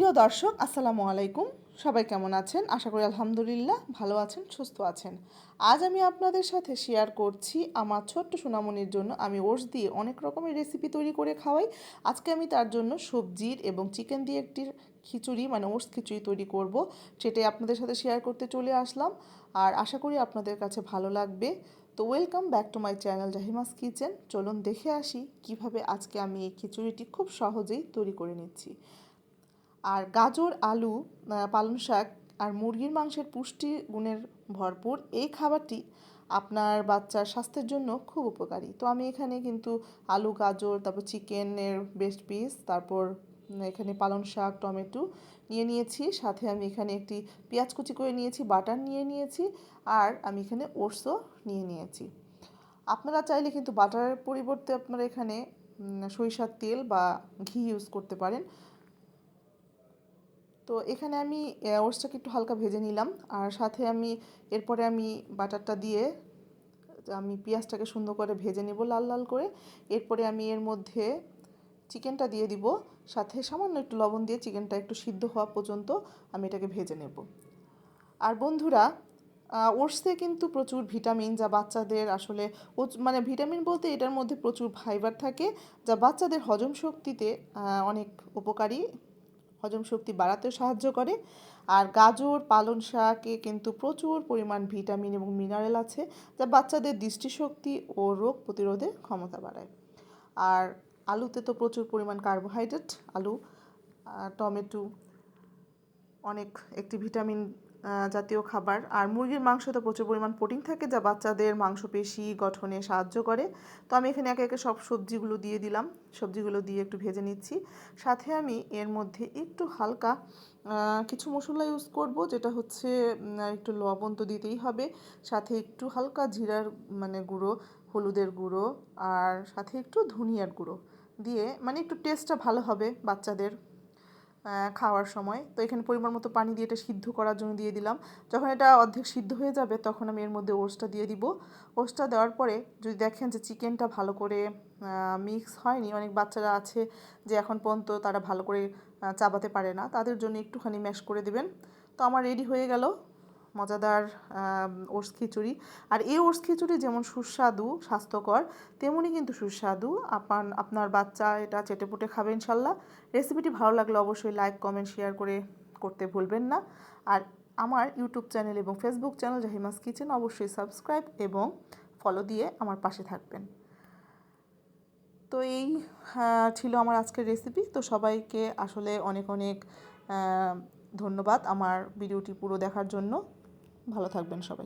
প্রিয় দর্শক, আসসালামু আলাইকুম। সবাই কেমন আছেন? আশা করি আলহামদুলিল্লাহ ভালো আছেন, সুস্থ আছেন। আজ আমি আপনাদের সাথে শেয়ার করছি আমার ছোট্ট সোনামনির জন্য। আমি ওটস দিয়ে অনেক রকমের রেসিপি তৈরি করে খাওয়াই। আজকে আমি তার জন্য সবজির এবং চিকেন দিয়ে একটি খিচুড়ি মানে ওটস খিচুড়ি তৈরি করব, সেটাই আপনাদের সাথে শেয়ার করতে চলে আসলাম। আর আশা করি আপনাদের কাছে ভালো লাগবে। তো welcome back to my channel Jahima's kitchen চলুন দেখে আসি কীভাবে আজকে আমি এই খিচুড়িটি খুব সহজেই তৈরি করে নিচ্ছি। আর গাজর, আলু পালং শাক আর মুরগির মাংসের পুষ্টি গুণের ভরপুর এই খাবারটি আপনার বাচ্চার স্বাস্থ্যের জন্য খুব উপকারী। তো আমি এখানে কিন্তু আলু, গাজর, তারপর চিকেনের বেস্ট পিস তারপর এখানে পালং শাক, টমেটো নিয়ে নিয়েছি। সাথে আমি এখানে একটি পেঁয়াজ কুচি করে নিয়েছি, বাটার নিয়ে নিয়েছি আর আমি এখানে ওটসও নিয়ে নিয়েছি। আপনারা চাইলে কিন্তু বাটারের পরিবর্তে আপনারা এখানে সরিষার তেল বা ঘি ইউজ করতে পারেন। তো এখানে আমি ওটসটাকে একটু হালকা ভেজে নিলাম। আর সাথে আমি, এরপরে আমি বাটারটা দিয়ে, আমি পেঁয়াজটাকে সুন্দর করে ভেজে নেব লাল লাল করে। এরপরে আমি এর মধ্যে চিকেনটা দিয়ে দিব। সাথে সামান্য একটু লবণ দিয়ে চিকেনটা একটু সিদ্ধ হওয়া পর্যন্ত আমি এটাকে ভেজে নেব। আর বন্ধুরা ওটসে কিন্তু প্রচুর ভিটামিন যা বাচ্চাদের আসলে মানে ভিটামিন বলতে এটার মধ্যে প্রচুর ফাইবার থাকে, যা বাচ্চাদের হজম শক্তিতে অনেক উপকারী। হজম শক্তি বাড়াতে সাহায্য করে। আর গাজর, পালং শাকে কিন্তু প্রচুর পরিমাণ ভিটামিন এবং মিনারেল আছে, যা বাচ্চাদের দৃষ্টিশক্তি ও রোগ প্রতিরোধে ক্ষমতা বাড়ায়। আর আলুতে তো প্রচুর পরিমাণ কার্বোহাইড্রেট আলু টমেটো, অনেক একটি ভিটামিন জাতীয় খাবার। আর মুরগির মাংস তো প্রচুর পরিমাণ প্রোটিন থাকে যা বাচ্চাদের মাংসপেশি গঠনে সাহায্য করে। তো আমি এখানে একে একে সব সবজিগুলো দিয়ে দিলাম। সবজিগুলো দিয়ে একটু ভেজে নিচ্ছি। সাথে আমি এর মধ্যে একটু হালকা কিছু মশলা ইউজ করব, যেটা হচ্ছে একটু লবণ তো দিতেই হবে। সাথে একটু হালকা জিরার মানে গুঁড়ো, হলুদের গুঁড়ো, আর সাথে একটু ধনিয়ার গুঁড়ো। দিয়ে মানে একটু টেস্টটা ভালো হবে বাচ্চাদের। খাওয়ার সময়। তো এখানে পরিমাণ মতো পানি দিয়ে এটা সিদ্ধ করার জন্য দিয়ে দিলাম। যখন এটা অর্ধেক সিদ্ধ হয়ে যাবে, তখন আমি এর মধ্যে ওটসটা দিয়ে দিব। ওটসটা দেওয়ার পরে যদি দেখেন যে চিকেনটা ভালো করে মিক্স হয়নি, অনেক বাচ্চারা আছে যে এখন পর্যন্ত তারা ভালো করে চাবাতে পারে না, তাদের জন্য একটুখানি ম্যাশ করে দেবেন। তো আমার রেডি হয়ে গেল। মজাদার ওটস খিচুড়ি। আর এই ওটস খিচুড়ি যেমন সুস্বাদু, স্বাস্থ্যকর তেমনই কিন্তু সুস্বাদু। আপনার আপনার বাচ্চা এটা চেটেপুটে খাবে ইনশাল্লাহ। রেসিপিটি ভালো লাগলে অবশ্যই লাইক, কমেন্ট, শেয়ার করে করতে ভুলবেন না। আর আমার ইউটিউব চ্যানেল এবং ফেসবুক চ্যানেল জাহিমাস কিচেন অবশ্যই সাবস্ক্রাইব এবং ফলো দিয়ে আমার পাশে থাকবেন। তো এই ছিল আমার আজকের রেসিপি। তো সবাইকে আসলে অনেক অনেক ধন্যবাদ আমার ভিডিওটি পুরো দেখার জন্য। ভালো থাকবেন সবাই।